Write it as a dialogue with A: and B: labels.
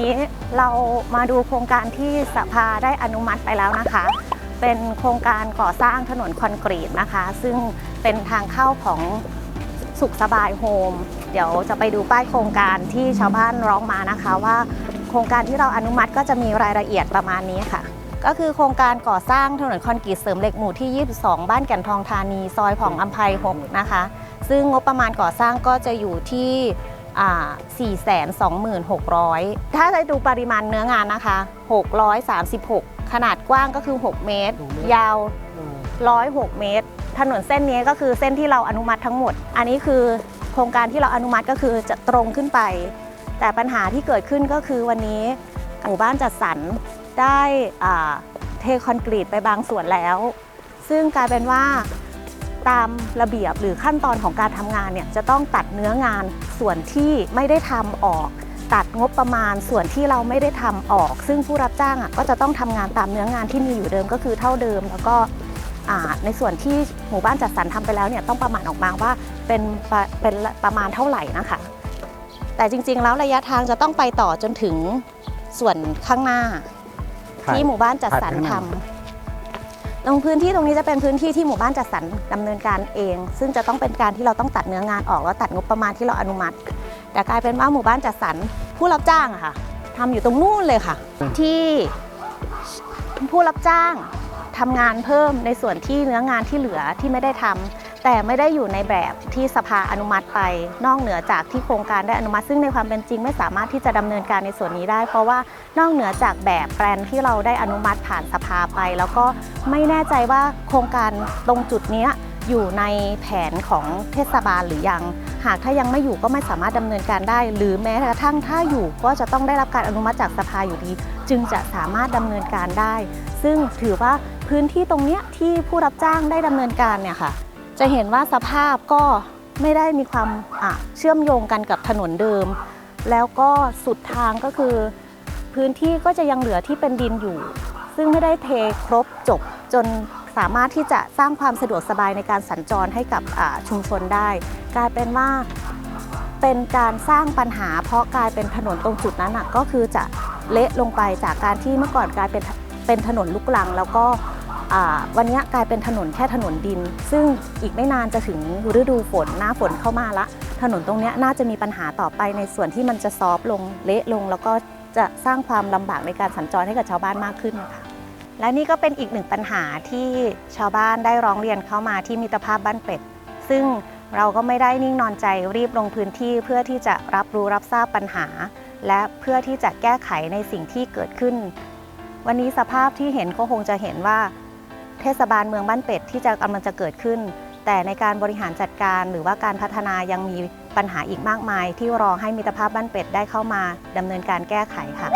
A: นี้เรามาดูโครงการที่สภาได้อนุมัติไปแล้วนะคะ เป็นโครงการก่อสร้างถนนคอนกรีตนะคะ ซึ่งเป็นทางเข้าของสุขสบายโฮม เดี๋ยวจะไปดูป้ายโครงการที่ชาวบ้านร้องมานะคะว่าโครงการที่เราอนุมัติก็จะมีรายละเอียดประมาณนี้ค่ะ ก็คือโครงการก่อสร้างถนนคอนกรีตเสริมเหล็กหมู่ที่ 22 บ้านแก่นทองธานี ซอยผ่องอัมภัย6นะคะ ซึ่งงบประมาณก่อสร้างก็จะอยู่ที่ อ่า426,600 ถ้าจะดูปริมาณเนื้องานนะคะ 636 ขนาดกว้างก็คือ 6 เมตร ยาว 106 เมตร ถนนเส้นนี้ก็คือเส้นที่เราอนุมัติทั้งหมด อันนี้คือโครงการที่เราอนุมัติก็คือจะตรงขึ้นไป แต่ปัญหาที่เกิดขึ้นก็คือวันนี้หมู่บ้านจัดสรรได้อ่าเทคอนกรีตไปบางส่วนแล้ว ซึ่งกลายเป็นว่า ตามระเบียบหรือขั้นตอนของการทำงานเนี่ยจะต้องตัดเนื้องานส่วนที่ไม่ได้ทำออก ตัดงบประมาณส่วนที่เราไม่ได้ทำออก ซึ่งผู้รับจ้างอะก็จะต้องทำงานตามเนื้องานที่มีอยู่เดิมก็คือเท่าเดิม แล้วก็ในส่วนที่หมู่บ้านจัดสรรทำไปแล้วเนี่ยต้องประมาณออกมาว่าเป็นเป็นประมาณเท่าไหร่นะคะ แต่จริงๆแล้วระยะทางจะต้องไปต่อจนถึงส่วนข้างหน้า ที่หมู่บ้านจัดสรรทำ ตรงพื้นที่ตรงนี้จะเป็นพื้นที่ที่หมู่บ้านจัดสรรดำเนินการเอง ซึ่งจะต้องเป็นการที่เราต้องตัดเนื้องานออกแล้วตัดงบประมาณที่เราอนุมัติ แต่กลายเป็นว่าหมู่บ้านจัดสรรผู้รับจ้างอะค่ะทำอยู่ตรงนู่นเลยค่ะ ที่ผู้รับจ้างทำงานเพิ่มในส่วนที่เนื้องานที่เหลือที่ไม่ได้ทำ แต่ไม่ได้อยู่ในแบบที่สภาอนุมัติไป นอกเหนือจากที่โครงการได้อนุมัติ ซึ่งในความเป็นจริงไม่สามารถที่จะดำเนินการในส่วนนี้ได้ เพราะว่านอกเหนือจากแบบแปลนที่เราได้อนุมัติผ่านสภาไป แล้วก็ไม่แน่ใจว่าโครงการตรงจุดนี้อยู่ในแผนของเทศบาลหรือยัง หากถ้ายังไม่อยู่ก็ไม่สามารถดำเนินการได้ หรือแม้กระทั่งถ้าอยู่ก็จะต้องได้รับการอนุมัติจากสภาอยู่ดี จึงจะสามารถดำเนินการได้ ซึ่งถือว่าพื้นที่ตรงนี้ที่ผู้รับจ้างได้ดำเนินการเนี่ยค่ะ จะเห็นว่าสภาพก็ไม่ได้มีความเชื่อมโยงกันกับถนนเดิม แล้วก็สุดทางก็คือ พื้นที่ก็จะยังเหลือที่เป็นดินอยู่ ซึ่งไม่ได้เทครบจบจนสามารถที่จะสร้างความสะดวกสบายในการสัญจรให้กับชุมชนได้ กลายเป็นว่าเป็นการสร้างปัญหา เพราะกลายเป็นถนนตรงจุดนั้นก็คือจะเละลงไปจากการที่เมื่อก่อนกลายเป็นเป็นถนนลูกลัง แล้วก็ วันนี้กลายเป็นถนนแค่ถนนดิน ซึ่งอีกไม่นานจะถึงฤดูฝนหน้าฝนเข้ามาละ ถนนตรงนี้น่าจะมีปัญหาต่อไปในส่วนที่มันจะซอฟลงเละลง แล้วก็จะสร้างความลำบากในการสัญจรให้กับชาวบ้านมากขึ้นค่ะและนี่ก็เป็นอีกหนึ่งปัญหาที่ชาวบ้านได้ร้องเรียนเข้ามาที่มิตรภาพบ้านเป็ด ซึ่งเราก็ไม่ได้นิ่งนอนใจรีบลงพื้นที่เพื่อที่จะรับรู้รับทราบปัญหา และเพื่อที่จะแก้ไขในสิ่งที่เกิดขึ้น วันนี้สภาพที่เห็นก็คงจะเห็นว่า เทศบาลเมืองบ้านเป็ดที่จะกำลังจะเกิดขึ้น แต่ในการบริหารจัดการหรือว่าการพัฒนายังมีปัญหาอีกมากมาย ที่รอให้มิตรภาพบ้านเป็ดได้เข้ามาดำเนินการแก้ไขค่ะ